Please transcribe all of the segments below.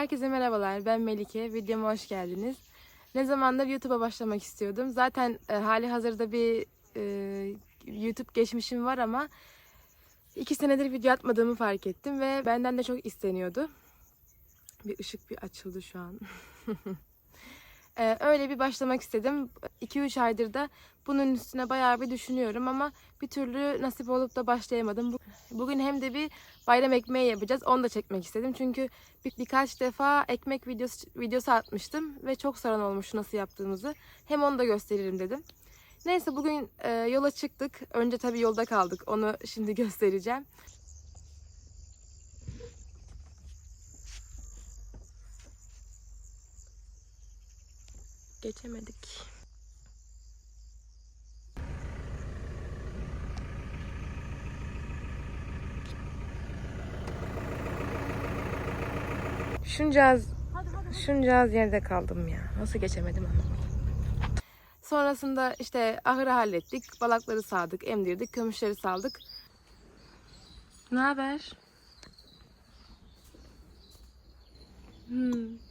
Herkese merhabalar. Ben Melike. Videoma hoş geldiniz. Ne zamandır YouTube'a başlamak istiyordum. Zaten e, hali hazırda bir e, YouTube geçmişim var ama iki senedir video atmadığımı fark ettim ve benden de çok isteniyordu. Bir ışık bir açıldı şu an. E, öyle bir başlamak istedim. 2-3 aydır da bunun üstüne bayağı bir düşünüyorum ama bir türlü nasip olup da başlayamadım. Bu- Bugün hem de bir bayram ekmeği yapacağız. Onu da çekmek istedim. Çünkü bir, birkaç defa ekmek videosu, videosu atmıştım ve çok soran olmuş nasıl yaptığımızı. Hem onu da gösteririm dedim. Neyse bugün e, yola çıktık. Önce tabii yolda kaldık. Onu şimdi göstereceğim. Geçemedik. Şunca az, şunca az yerde kaldım ya. Nasıl geçemedim anlamadım. Sonrasında işte ahırı hallettik. Balakları sağdık, emdirdik, kömüşleri saldık. Ne haber? Hmm.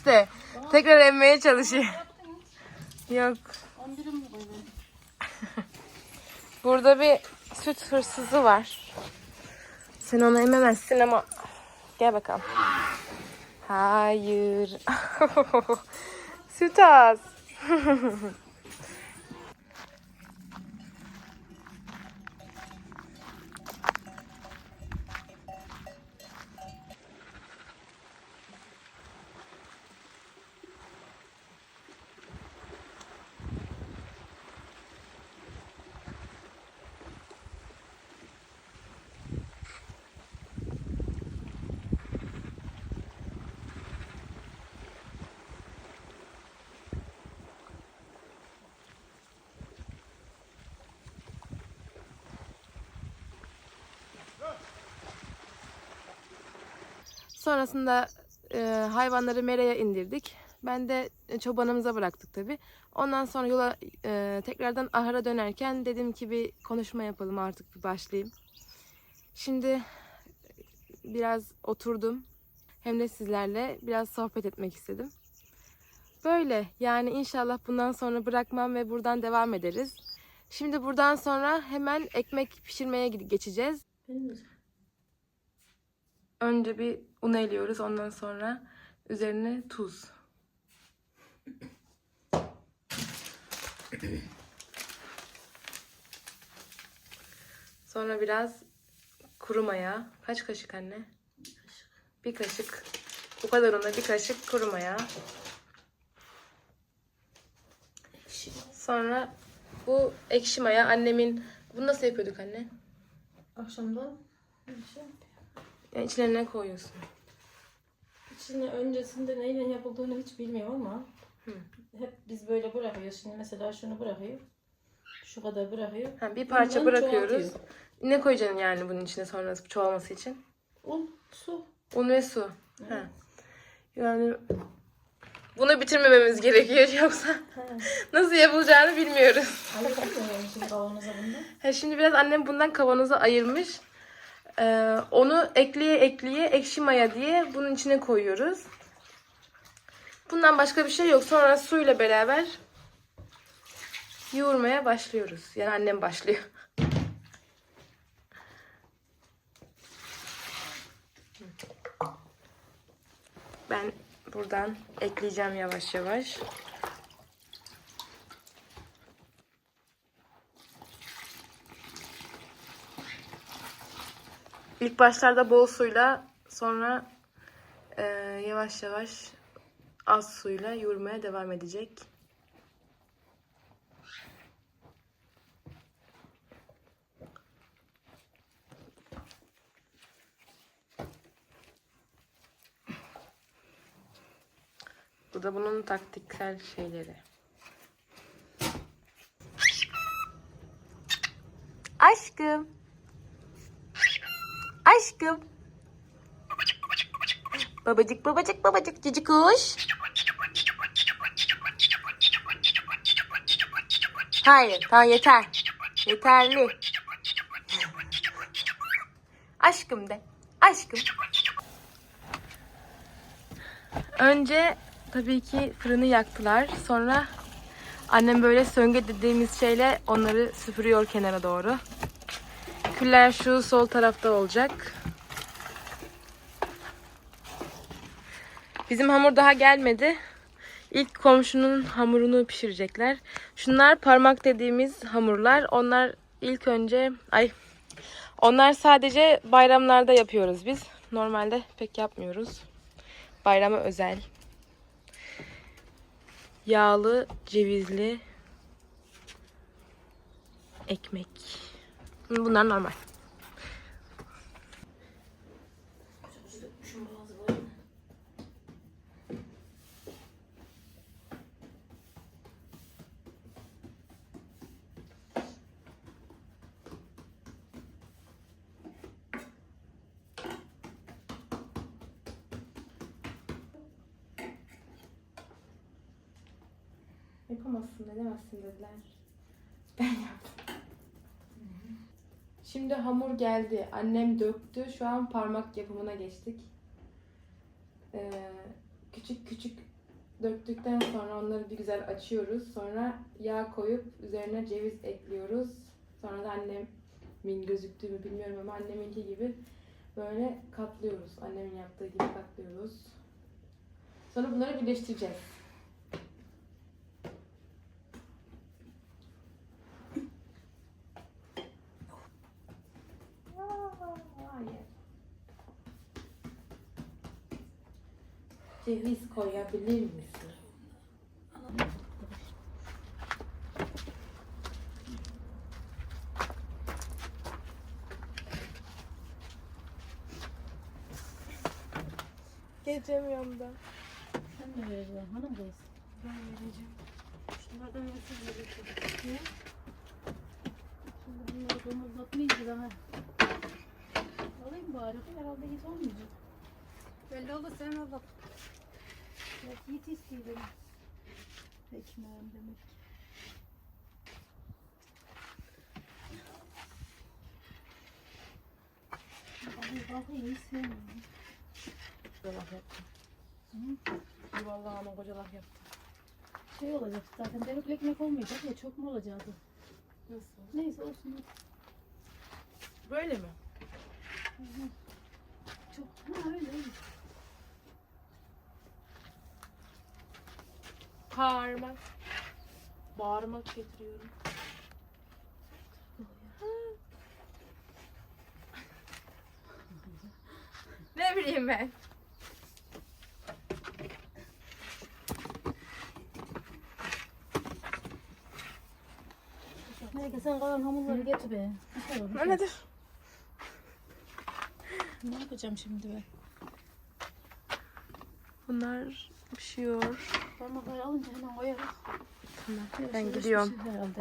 De tekrar emmeye çalışıyor. Yok. Burada bir süt hırsızı var. Sen onu ememezsin ama gel bakalım. Hayır. süt az. Sonrasında e, hayvanları meraya indirdik. Ben de çobanımıza bıraktık tabi. Ondan sonra yola e, tekrardan ahıra dönerken dedim ki bir konuşma yapalım artık bir başlayayım. Şimdi biraz oturdum. Hem de sizlerle biraz sohbet etmek istedim. Böyle yani inşallah bundan sonra bırakmam ve buradan devam ederiz. Şimdi buradan sonra hemen ekmek pişirmeye geçeceğiz. Önce bir un eliyoruz. Ondan sonra üzerine tuz. Sonra biraz kuru maya. Kaç kaşık anne? Bir kaşık. Bu kadar una bir kaşık kuru maya. Sonra bu ekşi maya annemin... Bunu nasıl yapıyorduk anne? Akşamdan bir. Yani içine ne koyuyorsun? İçine öncesinde neyle yapıldığını hiç bilmiyorum ama hep biz böyle bırakıyoruz. Şimdi mesela şunu bırakıyor. Şu kadar bırakıyor. Ha, bir parça Bundan bırakıyoruz. çoğaltıyor. Ne koyacaksın yani bunun içine sonra çoğalması için? Un, su. Un ve su. Ha. Yani bunu bitirmememiz gerekiyor yoksa nasıl yapılacağını bilmiyoruz. Ayıramıyorum şimdi kavanoza bundan. Ha, şimdi biraz annem bundan kavanoza ayırmış. Ee, onu ekleye ekleye ekşi maya diye bunun içine koyuyoruz. Bundan başka bir şey yok. Sonra suyla beraber yoğurmaya başlıyoruz. Yani annem başlıyor. Ben buradan ekleyeceğim yavaş yavaş. İlk başlarda bol suyla sonra e, yavaş yavaş az suyla yoğurmaya devam edecek. Bu da bunun taktiksel şeyleri. Aşkım. Aşkım. Babacık babacık babacık cici kuş. Hayır tamam yeter. Yeterli. Aşkım de. Aşkım. Önce tabii ki fırını yaktılar. Sonra annem böyle söngü dediğimiz şeyle onları süpürüyor kenara doğru. Küller şu sol tarafta olacak. Bizim hamur daha gelmedi. İlk komşunun hamurunu pişirecekler. Şunlar parmak dediğimiz hamurlar. Onlar ilk önce ay onlar sadece bayramlarda yapıyoruz biz. Normalde pek yapmıyoruz. Bayrama özel. Yağlı, cevizli ekmek. Bunlar normal. Yapamazsın, edemezsin dediler. Ben yaptım. Şimdi hamur geldi. Annem döktü. Şu an parmak yapımına geçtik. Ee, küçük küçük döktükten sonra onları bir güzel açıyoruz. Sonra yağ koyup üzerine ceviz ekliyoruz. Sonra da annemin gözüktüğü mü bilmiyorum ama anneminki gibi böyle katlıyoruz. Annemin yaptığı gibi katlıyoruz. Sonra bunları birleştireceğiz. Hayır. Ceviz koyabilir misin? Geçemiyorum da. Sen de vereceğim hanım kız. Ben vereceğim. Şunlardan nasıl vereceksin? Ne? Şimdi bunları domuzlatmayınca daha. Alayım bari. Herhalde hiç olmayacak. Belli oldu sen al bak. Yiğit isteyelim. Ekmeğim demek ki. Abi bakayım hiç sevmiyorum. Yaptım. Ama kocalak yaptım. Şey olacak zaten delikli ekmek olmayacak ya çok mu olacaktı? Nasıl? Neyse olsun. Böyle mi? Çok ha öyle öyle. Parmak. Bağırmak getiriyorum. ne bileyim ben. Neyse sen kalan hamurları getir be. Bir şey olur. Nedir? Ne yapacağım şimdi ben? Bunlar pişiyor. Parmakları alınca hemen koyarız. Tamam. Ben gidiyorum. Herhalde.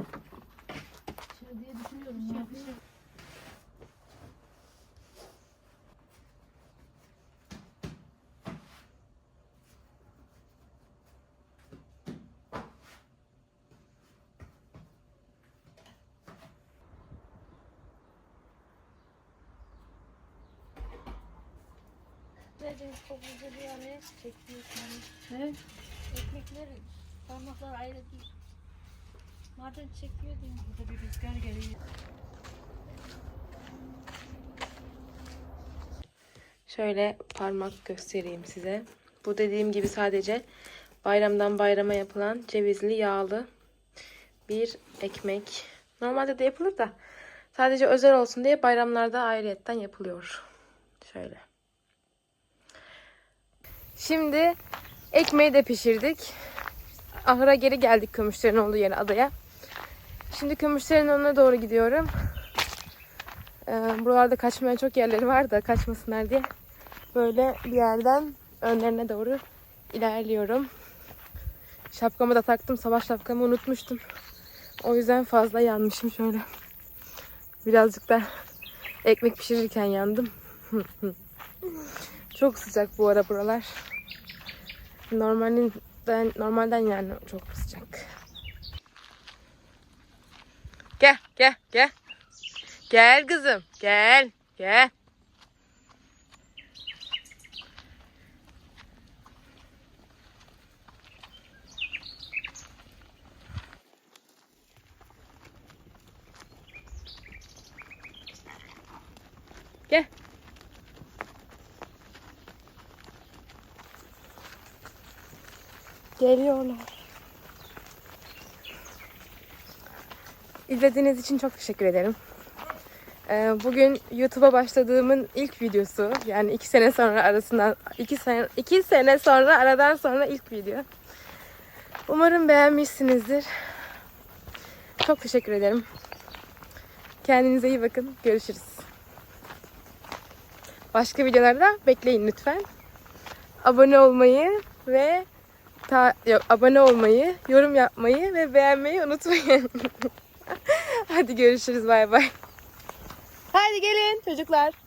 Şey diye düşünüyorum. Ne yapacağım? Verdiğiniz kokusu bir araya çekiyorsun. He? Ekmekleri parmaklar ayrı değil. Madem çekiyor diye. Burada bir rüzgar geliyor. Şöyle parmak göstereyim size. Bu dediğim gibi sadece bayramdan bayrama yapılan cevizli yağlı bir ekmek. Normalde de yapılır da sadece özel olsun diye bayramlarda ayrıyetten yapılıyor. Şöyle. Şimdi ekmeği de pişirdik. Ahıra geri geldik kömüşlerin olduğu yere adaya. Şimdi kömüşlerin önüne doğru gidiyorum. Ee, buralarda kaçmaya çok yerleri var da kaçmasınlar diye böyle bir yerden önlerine doğru ilerliyorum. Şapkamı da taktım. Sabah şapkamı unutmuştum. O yüzden fazla yanmışım şöyle. Birazcık da ekmek pişirirken yandım. çok sıcak bu ara buralar. Normalinden, normalden yani çok sıcak. Gel, gel, gel. Gel kızım, gel. Gel. Geliyorlar. İzlediğiniz için çok teşekkür ederim. Ee, Bugün YouTube'a başladığımın ilk videosu. Yani iki sene sonra arasından iki sene iki sene sonra aradan sonra ilk video. Umarım beğenmişsinizdir. Çok teşekkür ederim. Kendinize iyi bakın. Görüşürüz. Başka videolarda bekleyin lütfen. Abone olmayı ve ta, yok, abone olmayı, yorum yapmayı ve beğenmeyi unutmayın. Hadi görüşürüz. Bay bay. Hadi gelin çocuklar.